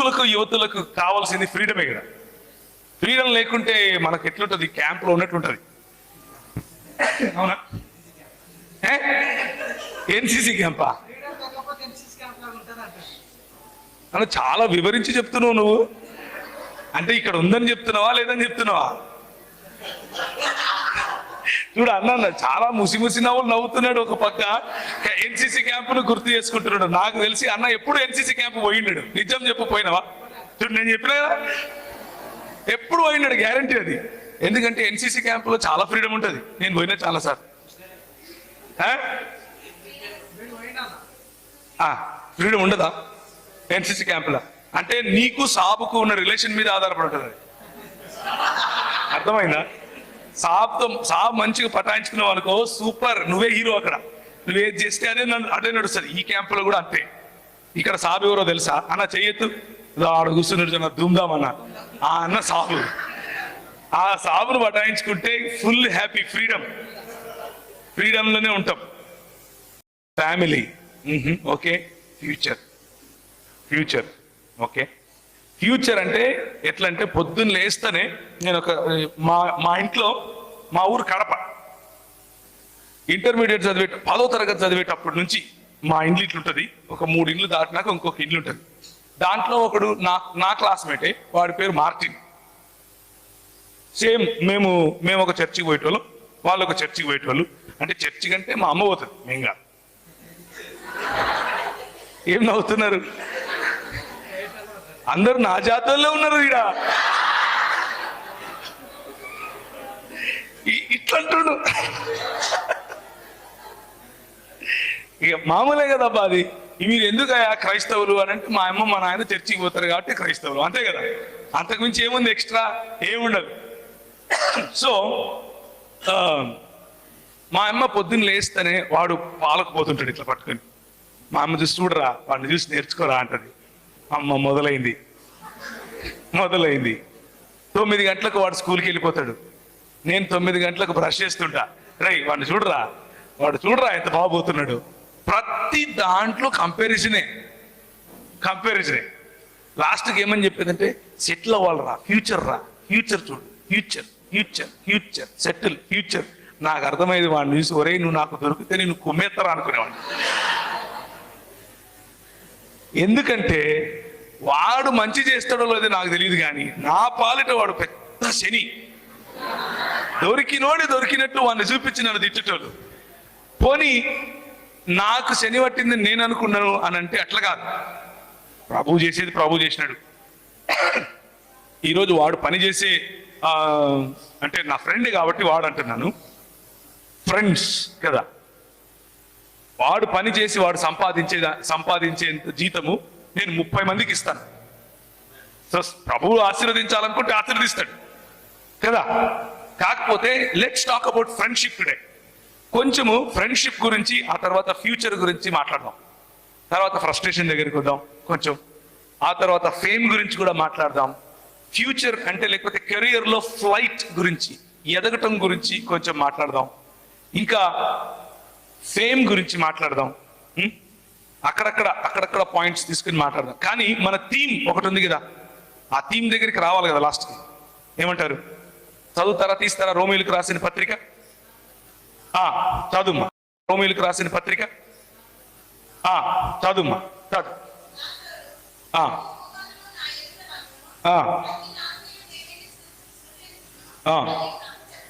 యువకులకు యువతులకు కావాల్సింది ఫ్రీడమే కదా. ఫ్రీడమ్ లేకుంటే మనకు ఎట్లుంటది? క్యాంప్లో ఉన్నట్లుంటది. అవునా? ఎన్సిసి క్యాంపా? అని చాలా వివరించి చెప్తున్నావు నువ్వు. అంటే ఇక్కడ ఉందని చెప్తున్నావా లేదని చెప్తున్నావా? చూడు అన్న చాలా ముసి ముసి నవ్వులు నవ్వుతున్నాడు ఒక పక్క. ఎన్సిసి క్యాంపును గుర్తు చేసుకుంటున్నాడు. నాకు తెలిసి అన్న ఎప్పుడు ఎన్సిసి క్యాంప్ పోయినాడు నిజం చెప్పపోయినావా చూడు నేను చెప్పినా ఎప్పుడు పోయినాడు గ్యారంటీ అది. ఎందుకంటే ఎన్సిసి క్యాంపులో చాలా ఫ్రీడమ్ ఉంటుంది. నేను పోయినా చాలా సార్ ఫ్రీడమ్ ఉండదా? ఎన్సిసి క్యాంపులో. అంటే నీకు సాబుకు ఉన్న రిలేషన్ మీద ఆధారపడుతుంది అర్థమైందా? సాబ్తో సాబ్ మంచిగా పటాయించుకున్నావు అనుకో సూపర్ నువ్వే హీరో అక్కడ. నువ్వేది చేస్తే అదే నన్ను అదే నడుస్తుంది. ఈ క్యాంపులో కూడా అంతే. ఇక్కడ సాబ్ ఎవరో తెలుసా? అన్న చెయ్యొద్దు. ఆడ కూర్చున్నాడు అన్న ధూమ్ధాం అన్న. ఆ అన్న సాబు ఆ సాబును పటాయించుకుంటే ఫుల్ హ్యాపీ ఫ్రీడమ్. ఫ్రీడమ్లోనే ఉంటాం. Family. Okay. Future. Future. Okay. Future అంటే ఎట్లా అంటే పొద్దున్న లేస్తేనే నేను ఒక మా మా ఇంట్లో మా ఊరు కడప. ఇంటర్మీడియట్ చదివే పదో తరగతి చదివేటప్పటి నుంచి మా ఇండ్లు ఇట్లుంటుంది. ఒక మూడు ఇండ్లు దాటినాక ఇంకొక ఇల్లు ఉంటుంది. దాంట్లో ఒకడు నా నా క్లాస్మేటే వాడి పేరు మార్టిన్. సేమ్ మేము మేము ఒక చర్చికి పోయేటోళ్ళం వాళ్ళు ఒక చర్చికి పోయేటోళ్ళు. అంటే చర్చి కంటే మా అమ్మ పోతుంది మేము కాదు ఏం నవ్వుతున్నారు? అందరూ నా జాతరలో ఉన్నారు ఈడ. ఇట్లంటుడు. ఇక మామూలే కదబ్బా అది. మీరు ఎందుకు క్రైస్తవులు అని అంటే మా అమ్మ మా నాయన చర్చికి పోతారు కాబట్టి క్రైస్తవులు. అంతే కదా. అంతకుమించి ఏముంది ఎక్స్ట్రా? ఏముండదు. సో మా అమ్మ పొద్దున్న లేస్తేనే వాడు పాలకు పోతుంటాడు ఇట్లా పట్టుకొని. మా అమ్మ చూసి చూడరా వాడిని చూసి నేర్చుకోరా అంటది. అమ్మ మొదలైంది. మొదలైంది. తొమ్మిది గంటలకు వాడు స్కూల్కి వెళ్ళిపోతాడు. నేను తొమ్మిది గంటలకు బ్రష్ చేస్తుంటా. రై వాడిని చూడరా? వాడు చూడరా ఎంత బాగోతున్నాడు ప్రతి దాంట్లో కంపారిజనే కంపారిజనే లాస్ట్కి ఏమని చెప్పేదంటే సెటిల్ అవ్వాలరా. ఫ్యూచర్ రా. ఫ్యూచర్ చూడు. Future future future settle future నాకు అర్థమైంది వాడిని చూసి ఒరే నువ్వు నాకు దొరికితే నేను కుమ్మేత్తరా అనుకునేవాడిని. ఎందుకంటే వాడు మంచి చేస్తాడో లేదో నాకు తెలియదు కానీ నా పాలిట వాడు పెద్ద శని. దొరికినోడి దొరికినట్టు వాడిని చూపించి నన్ను పోనీ నాకు శని పట్టింది నేను అనుకున్నాను అని అంటే అట్లా కాదు. ప్రభు చేసేది ప్రభు చేసినాడు. ఈరోజు వాడు పని చేసే అంటే నా ఫ్రెండ్ కాబట్టి వాడు అంటున్నాను. ఫ్రెండ్స్ కదా. వాడు పని చేసి వాడు సంపాదించే సంపాదించే జీతము నేను ముప్పై మందికి ఇస్తాను. సో ప్రభువు ఆశీర్వదించాలనుకుంటే ఆశీర్వదిస్తాడు. కదా? కాకపోతే let's talk about friendship today కొంచెము ఫ్రెండ్షిప్ గురించి ఆ తర్వాత ఫ్యూచర్ గురించి మాట్లాడదాం. తర్వాత ఫ్రస్ట్రేషన్ దగ్గరికి వద్దాం. కొంచెం ఆ తర్వాత ఫేమ్ గురించి కూడా మాట్లాడదాం. ఫ్యూచర్ అంటే లేకపోతే కెరియర్లో ఫ్లైట్ గురించి ఎదగటం గురించి కొంచెం మాట్లాడదాం. ఇంకా ఫేమ్ గురించి మాట్లాడదాం. అక్కడక్కడ అక్కడక్కడ పాయింట్స్ తీసుకుని మాట్లాడదాం. కానీ మన థీమ్ ఒకటి ఉంది కదా. ఆ థీమ్ దగ్గరికి రావాలి కదా లాస్ట్కి ఏమంటారు? చదువుతారా తీస్తారా రోమిలకు రాసిన పత్రిక? ఆ చదువుమ్మా రోమిలకు రాసిన పత్రిక? ఆ చదువుమ్మా చదువు. ఆ.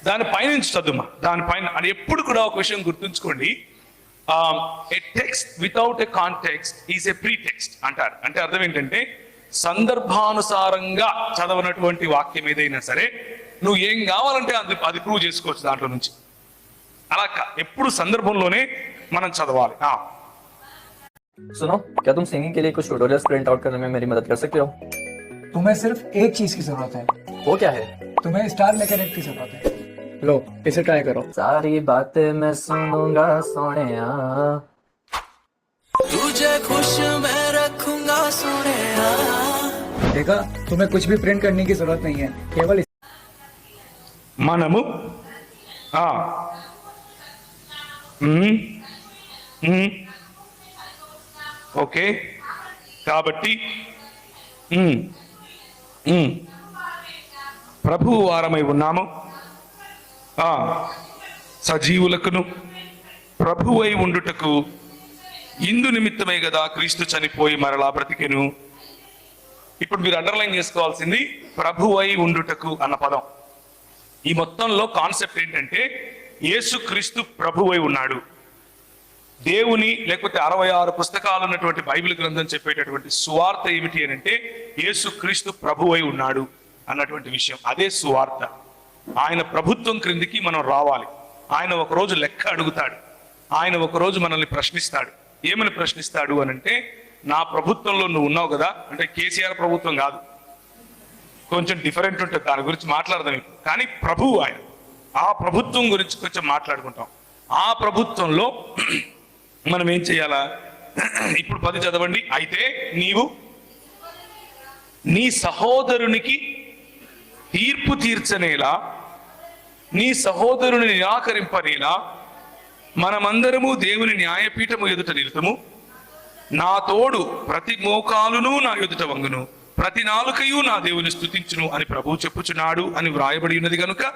ఆ ఆ దాని పైనుంచి చదువుమా దానిపైన అది ఎప్పుడు కూడా ఒక విషయం గుర్తుంచుకోండి a text without a context is a pretext అంటారు అంటే అర్థం ఏంటంటే సందర్భానుసారంగా చదవనటువంటి వాక్యం ఏదైనా సరే నువ్వు ఏం కావాలంటే అది అది ప్రూవ్ చేసుకోవచ్చు దాంట్లో నుంచి అలా కా- ఎప్పుడు సందర్భంలోనే మనం చదవాలి ఆ, सुनो क्या तुम सिंगिंग के लिए कुछ ट्यूटोरियल्स प्रिंट आउट करने में मेरी मदद कर सकते हो तुम्हें सिर्फ एक चीज की जरूरत है वो क्या है तुम्हें स्टार मैकेनिक की जरूरत है लो इसे ट्राई करो सारी बातें मैं सुनूंगा सोने तुझे खुश मैं रखूंगा सोने देखा तुम्हें कुछ भी प्रिंट करने की जरूरत नहीं है केवल इस- మనము ఆ మ్మ్. మ్మ్. ఓకే కాబట్టి ఉమ్, ఉమ్. ప్రభువు వారమై ఉన్నాము ఆ, సజీవులకును ప్రభువై ఉండుటకు ఇందు నిమిత్తమే కదా క్రీస్తు చనిపోయి మరలా బ్రతికెను. ఇప్పుడు మీరు అండర్లైన్ చేసుకోవాల్సింది ప్రభువై ఉండుటకు అన్న పదం. ఈ మొత్తంలో కాన్సెప్ట్ ఏంటంటే యేసు క్రీస్తు ప్రభువై ఉన్నాడు. దేవుని లేకపోతే అరవై ఆరు పుస్తకాలు ఉన్నటువంటి బైబిల్ గ్రంథం చెప్పేటటువంటి సువార్త ఏమిటి అని అంటే యేసు క్రీస్తు ప్రభువై ఉన్నాడు అన్నటువంటి విషయం. అదే సువార్త. ఆయన ప్రభుత్వం క్రిందికి మనం రావాలి. ఆయన ఒక రోజు లెక్క అడుగుతాడు. ఆయన ఒకరోజు మనల్ని ప్రశ్నిస్తాడు. ఏమని ప్రశ్నిస్తాడు అని అంటే నా ప్రభుత్వంలో నువ్వు ఉన్నావు కదా అంటే కేసీఆర్ ప్రభుత్వం కాదు. కొంచెం డిఫరెంట్ ఉంటుంది దాని గురించి మాట్లాడదాం ఇప్పుడు. కానీ ప్రభువు ఆయన. ఆ ప్రభుత్వం గురించి కొంచెం మాట్లాడుకుంటాం. ఆ ప్రభుత్వంలో మనం ఏం చేయాలా? ఇప్పుడు పది చదవండి. అయితే నీవు నీ సహోదరునికి తీర్పు తీర్చనేలా నీ సహోదరుని నిరాకరింపనేలా మనమందరము దేవుని న్యాయపీఠము ఎదుట నిలుతము. నా తోడు ప్రతి మోకాలును నా ఎదుట వంగును. ప్రతి నాలుకయు నా దేవుని స్థుతించును అని ప్రభువు చెప్పుచున్నాడు అని వ్రాయబడి ఉన్నది కనుక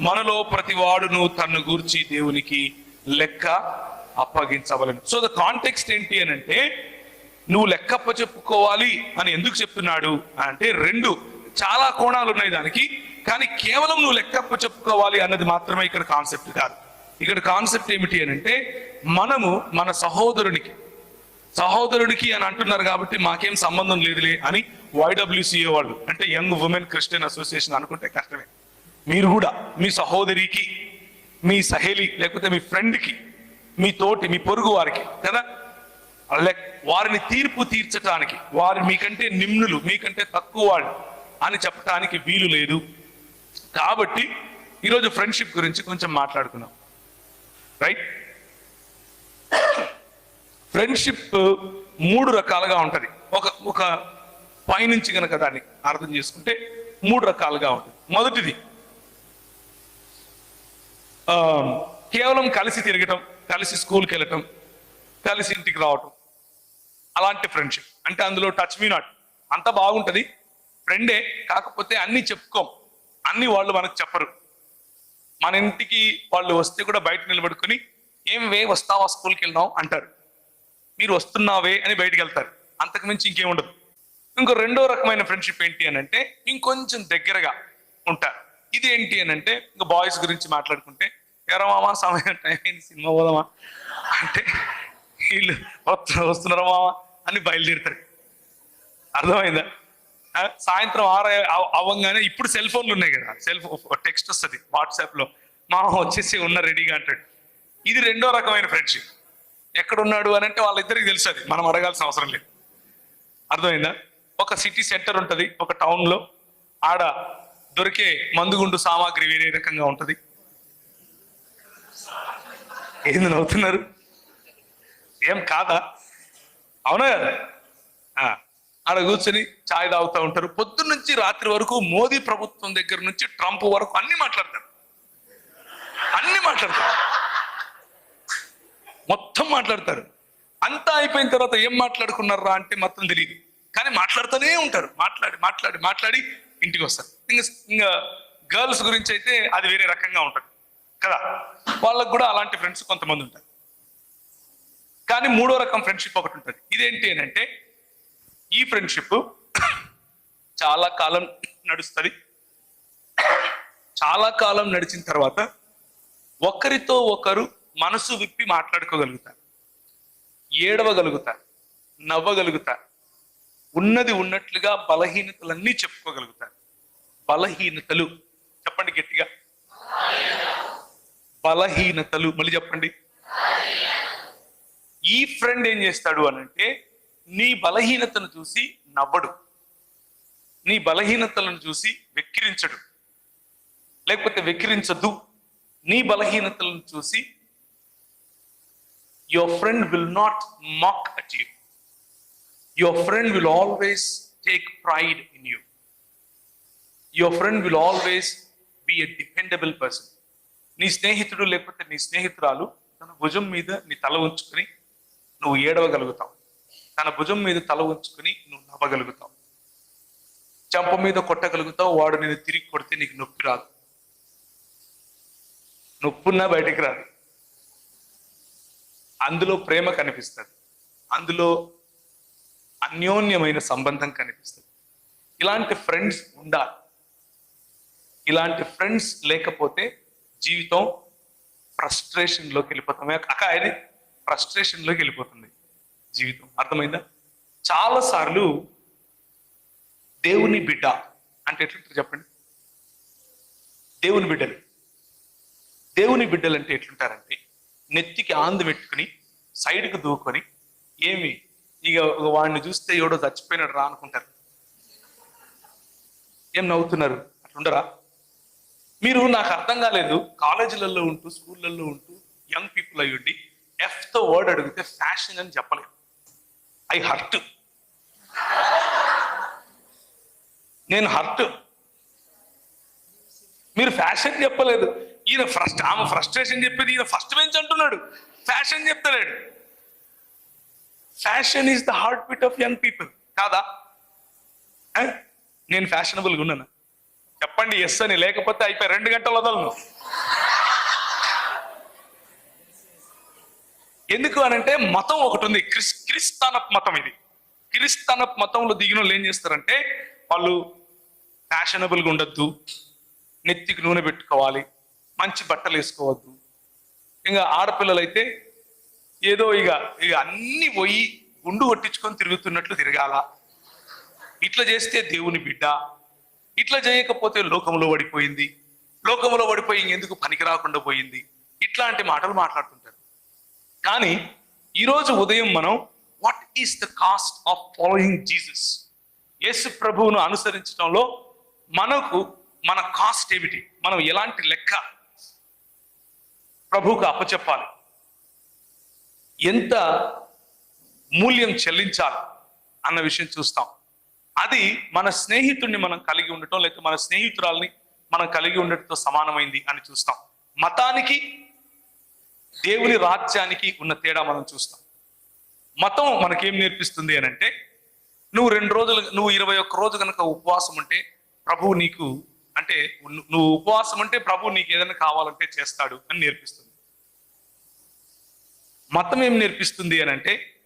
మనలో ప్రతి వాడును తన్ను గూర్చి దేవునికి లెక్క అప్పగించవలను. సో ద కాంటెక్స్ట్ ఏంటి అని అంటే నువ్వు లెక్కప్ప చెప్పుకోవాలి అని ఎందుకు చెప్తున్నాడు అంటే రెండు చాలా కోణాలు ఉన్నాయి దానికి కానీ కేవలం నువ్వు లెక్కప్పు చెప్పుకోవాలి అన్నది మాత్రమే ఇక్కడ కాన్సెప్ట్ కాదు. ఇక్కడ కాన్సెప్ట్ ఏమిటి అని అంటే మనము మన సహోదరునికి సహోదరుడికి అని అంటున్నారు కాబట్టి మాకేం సంబంధం లేదులే అని వైడబ్ల్యూసీఏ వాళ్ళు అంటే యంగ్ ఉమెన్ క్రిస్టియన్ అసోసియేషన్ అనుకుంటే కష్టమే. మీరు కూడా మీ సహోదరికి మీ సహేలి లేకపోతే మీ ఫ్రెండ్కి మీ తోటి మీ పొరుగు వారికి కదా? వారిని తీర్పు తీర్చటానికి వారు మీకంటే నిమ్నులు మీకంటే తక్కువ వాళ్ళు అని చెప్పటానికి వీలు లేదు. కాబట్టి ఈరోజు ఫ్రెండ్షిప్ గురించి కొంచెం మాట్లాడుకున్నాం రైట్? ఫ్రెండ్షిప్ మూడు రకాలుగా ఉంటుంది. ఒక ఒక పైనుంచి కనుక దాన్ని అర్థం చేసుకుంటే మూడు రకాలుగా ఉంటుంది. మొదటిది కేవలం కలిసి తిరగటం కలిసి స్కూల్కి వెళ్ళటం కలిసి ఇంటికి రావటం. అలాంటి ఫ్రెండ్షిప్. అంటే అందులో టచ్ మీ నాట్. అంత బాగుంటుంది. ఫ్రెండే కాకపోతే అన్ని చెప్పుకోం. అన్ని వాళ్ళు మనకు చెప్పరు. మన ఇంటికి వాళ్ళు వస్తే కూడా బయట నిలబడుకుని ఏం వే వస్తావా స్కూల్కి వెళ్దాం? అంటారు. మీరు వస్తున్నావే? అని బయటకు వెళ్తారు. అంతకు మించి ఇంకేం ఉండదు. ఇంకో రెండో రకమైన ఫ్రెండ్షిప్ ఏంటి అని అంటే ఇంకొంచెం దగ్గరగా ఉంటారు. ఇది ఏంటి అని అంటే ఇంకా బాయ్స్ గురించి మాట్లాడుకుంటే ఎరా మామా సమయం టైం అయింది సినిమా పోదామా? అంటే వీళ్ళు వస్తున్నారు వస్తున్నారా మామా? అని బయలుదేరుతారు. అర్థమైందా? సాయంత్రం ఆరు అవ్వగానే ఇప్పుడు సెల్ ఫోన్లు ఉన్నాయి కదా. సెల్ ఫోన్ టెక్స్ట్ వస్తుంది వాట్సాప్లో. మా వచ్చేసి ఉన్న రెడీగా అంటాడు. ఇది రెండో రకమైన ఫ్రెండ్షిప్ ఎక్కడున్నాడు అని అంటే వాళ్ళిద్దరికి తెలుసు అది. మనం అడగాల్సిన అవసరం లేదు. అర్థమైందా? ఒక సిటీ సెంటర్ ఉంటుంది ఒక టౌన్లో. ఆడ దొరికే మందుగుండు సామాగ్రి వేరే రకంగా ఉంటుంది. ఏంది నవ్వుతున్నారు? ఏం కాదా? అవునా కదా? ఆడ కూర్చొని ఛాయ్ తాగుతూ ఉంటారు. పొద్దున్న నుంచి రాత్రి వరకు మోదీ ప్రభుత్వం దగ్గర నుంచి ట్రంప్ వరకు అన్ని మాట్లాడతారు. అన్ని మాట్లాడతారు. మొత్తం మాట్లాడతారు. అంతా అయిపోయిన తర్వాత ఏం మాట్లాడుకున్నారా అంటే మొత్తం తెలియదు కానీ మాట్లాడుతూనే ఉంటారు. మాట్లాడి మాట్లాడి మాట్లాడి ఇంటికి వస్తారు. ఇంకా ఇంకా గర్ల్స్ గురించి అయితే అది వేరే రకంగా ఉంటుంది. కదా? వాళ్ళకు కూడా అలాంటి ఫ్రెండ్స్ కొంతమంది ఉంటారు. కానీ మూడో రకం ఫ్రెండ్షిప్ ఒకటి ఉంటుంది. ఇదేంటి అంటే ఈ ఫ్రెండ్షిప్ చాలా కాలం నడుస్తుంది. చాలా కాలం నడిచిన తర్వాత ఒకరితో ఒకరు మనసు విప్పి మాట్లాడుకోగలుగుతారు. ఏడవగలుగుతారు నవ్వగలుగుతారు ఉన్నది ఉన్నట్లుగా బలహీనతలన్నీ చెప్పుకోగలుగుతారు. బలహీనతలు చెప్పండి గట్టిగా. బలహీనతలు మళ్ళీ చెప్పండి. ఈ ఫ్రెండ్ ఏం చేస్తాడు అనంటే నీ బలహీనతను చూసి నవ్వడు. నీ బలహీనతలను చూసి వెక్కిరించడు. లేకపోతే వెక్కిరించదు. నీ బలహీనతలను చూసి your friend will not mock at you your friend will always take pride in you your friend will always be a dependable person నీ స్నేహితుడు లేకపోతే నీ స్నేహితురాలు తన భుజం మీద నీ తల ఉంచుకుని నువ్వు ఏడవగలుగుతావు. తన భుజం మీద తల ఉంచుకుని నువ్వు నవ్వగలుగుతావు చెంప మీద కొట్టగలుగుతావు వాడు నేను తిరిగి కొడితే నీకు నొప్పి రాదు నొప్పున్నా బయటికి రాదు అందులో ప్రేమ కనిపిస్తుంది అందులో అన్యోన్యమైన సంబంధం కనిపిస్తుంది ఇలాంటి ఫ్రెండ్స్ ఉండాలి ఇలాంటి ఫ్రెండ్స్ లేకపోతే జీవితం ఫ్రస్ట్రేషన్లోకి వెళ్ళిపోతాం అక్క అది ఫ్రస్ట్రేషన్లోకి వెళ్ళిపోతుంది జీవితం. అర్థమైందా? చాలా సార్లు దేవుని బిడ్డ అంటే ఎట్లుంటారు చెప్పండి? దేవుని బిడ్డలు. దేవుని బిడ్డలు అంటే ఎట్లుంటారంటే నెత్తికి ఆందు పెట్టుకుని సైడ్కి దూకొని ఏమి? ఇక వాడిని చూస్తే ఎవడో చచ్చిపోయినాడు రా అనుకుంటారు. ఏం నవ్వుతున్నారు? అట్లుండరా మీరు నాకు అర్థం కాలేదు. కాలేజీలలో ఉంటూ స్కూళ్ళల్లో ఉంటూ యంగ్ పీపుల్ అయ్యుండి ఎఫ్తో ఎఫ్తో వర్డ్ అడిగితే ఫ్యాషన్ అని చెప్పలేదు ఐ హర్ట్. నేను హర్ట్. మీరు ఫ్యాషన్ చెప్పలేదు. ఈయన ఫ్రస్ట్ ఆమె ఫ్రస్ట్రేషన్ చెప్పేది ఈయన ఫస్ట్ బెంచ్ అంటున్నాడు. Fashion చెప్తలేడు. Fashion is the heartbeat of young people. కాదా? నేను ఫ్యాషనబుల్గా ఉన్నాను? చెప్పండి ఎస్ అని. లేకపోతే అయిపోయి రెండు గంటలు వదలను. ఎందుకు అనంటే మతం ఒకటి ఉంది. క్రిస్ క్రిస్తానప్ మతం ఇది. క్రిస్తానప్ మతంలో దిగిన వాళ్ళు ఏం చేస్తారంటే వాళ్ళు ఫ్యాషనబుల్గా ఉండొద్దు నెత్తికి నూనె పెట్టుకోవాలి మంచి బట్టలు వేసుకోవద్దు. ఇంకా ఆడపిల్లలు అయితే ఏదో ఇక ఇక అన్ని పోయి గుండు కొట్టించుకొని తిరుగుతున్నట్లు తిరగాల. ఇట్లా చేస్తే దేవుని బిడ్డ. ఇట్లా చేయకపోతే లోకంలో పడిపోయింది. లోకంలో పడిపోయి ఇంకెందుకు పనికి రాకుండా పోయింది. ఇట్లాంటి మాటలు మాట్లాడుతుంటారు. కానీ ఈరోజు ఉదయం మనం what is the cost of following Jesus యేసు ప్రభువును అనుసరించడంలో మనకు మన కాస్ట్ ఏమిటి? మనం ఎలాంటి లెక్క ప్రభువుకు అప్పచెప్పాలి? ఎంత మూల్యం చెల్లించాలి అన్న విషయం చూస్తాం. అది మన స్నేహితుడిని మనం కలిగి ఉండటం లేక మన స్నేహితురాల్ని మనం కలిగి ఉండటంతో సమానమైంది అని చూస్తాం. మతానికి దేవుని రాజ్యానికి ఉన్న తేడా మనం చూస్తాం. మతం మనకేం నేర్పిస్తుంది అని అంటే నువ్వు రెండు రోజులు నువ్వు ఇరవై ఒక్క రోజు కనుక ఉపవాసం ఉంటే ప్రభువు నీకు అంటే నువ్వు ఉపవాసం అంటే ప్రభువు నీకు ఏదైనా కావాలంటే చేస్తాడు అని నేర్పిస్తుంది. మతం ఏం నేర్పిస్తుంది అని అంటే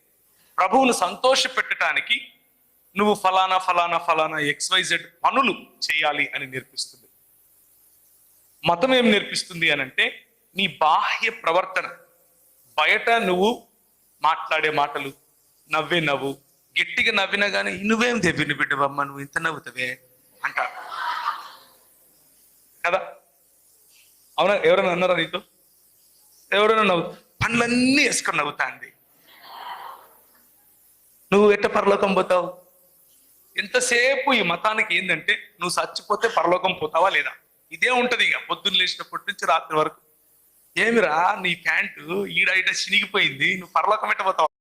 ప్రభువును సంతోష పెట్టడానికి నువ్వు ఫలానా ఫలానా ఫలానా ఎక్స్వైజెడ్ పనులు చేయాలి అని నేర్పిస్తుంది. మతం ఏం నేర్పిస్తుంది అని అంటే నీ బాహ్య ప్రవర్తన. బయట నువ్వు మాట్లాడే మాటలు నవ్వే నవ్వు. గట్టిగా నవ్వినా కానీ నువ్వేం తెప్పిన బిడ్డవమ్మ? నువ్వు ఇంత నవ్వుతావే? అంటారు. కదా? అవునా? ఎవరైనా అన్నారా నీతో? ఎవరైనా నవ్వు పండ్లన్నీ వేసుకొని నవ్వుతాంది. నువ్వు ఎట్ట పరలోకం పోతావు? ఎంతసేపు ఈ మతానికి ఏంటంటే నువ్వు చచ్చిపోతే పరలోకం పోతావా లేదా? ఇదే ఉంటది ఇక. పొద్దున్న లేచినప్పటి నుంచి రాత్రి వరకు. ఏమిరా నీ ప్యాంటు ఈడ ఈడ చినిగిపోయింది నువ్వు పరలోకం పెట్టబోతావు